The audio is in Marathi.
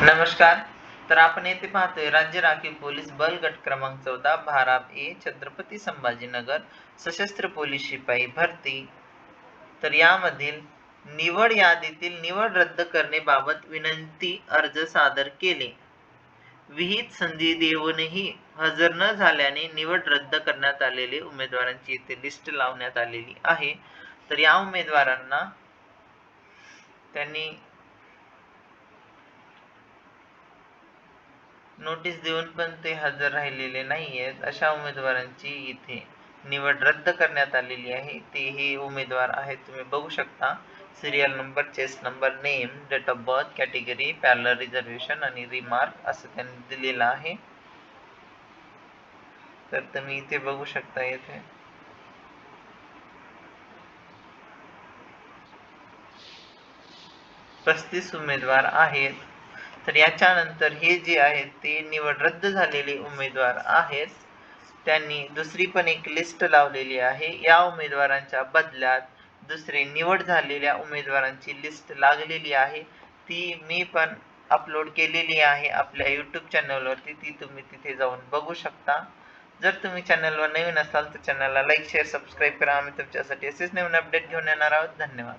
नमस्कार. तर आपण येथे पाहतोय राज्य राखीव पोलीस बल गट क्रमांक चौदा भाराप ए छत्रपती संभाजीनगर सशस्त्र पोलीस शिपाई भरती. तर यामधील निवड यादीतील निवड रद्द करण्याबाबत विनंती अर्ज सादर केले. विहित संधी देऊनही हजर न झाल्याने निवड रद्द करण्यात आलेले उमेदवारांची येथे लिस्ट लावण्यात आलेली आहे. तर या उमेदवारांना त्यांनी नोटीस देऊन पण ते हजर राहिलेले नाही आहेत अशा उमेदवारांची इथे निवड रद्द करण्यात आलेली आहे. ते हे उमेदवार आहेत तुम्ही बघू शकता. Serial number chess number name date of birth category पॅलर reservation आणि रिमार्क असं त्यांनी दिलेलं आहे. तर तुम्ही इथे बघू शकता इथे. पस्तीस उमेदवार आहेत. तर याच्यानंतर हे जे आहेत ते निवड रद्द झालेले उमेदवार आहेत. त्यांनी दुसरी पण एक लिस्ट लावलेली आहे. या उमेदवारांच्या बदल्यात दुसरे निवड झालेल्या उमेदवारांची लिस्ट लागलेली आहे. ती मी पण अपलोड केलेली आहे आपल्या यूट्यूब चॅनलवरती ती तुम्ही तिथे जाऊन बघू शकता. जर तुम्ही चॅनलवर नवीन असाल तर चॅनलला लाईक शेअर सबस्क्राईब करा. आम्ही तुमच्यासाठी असेच नवीन अपडेट घेऊन येणार आहोत. धन्यवाद.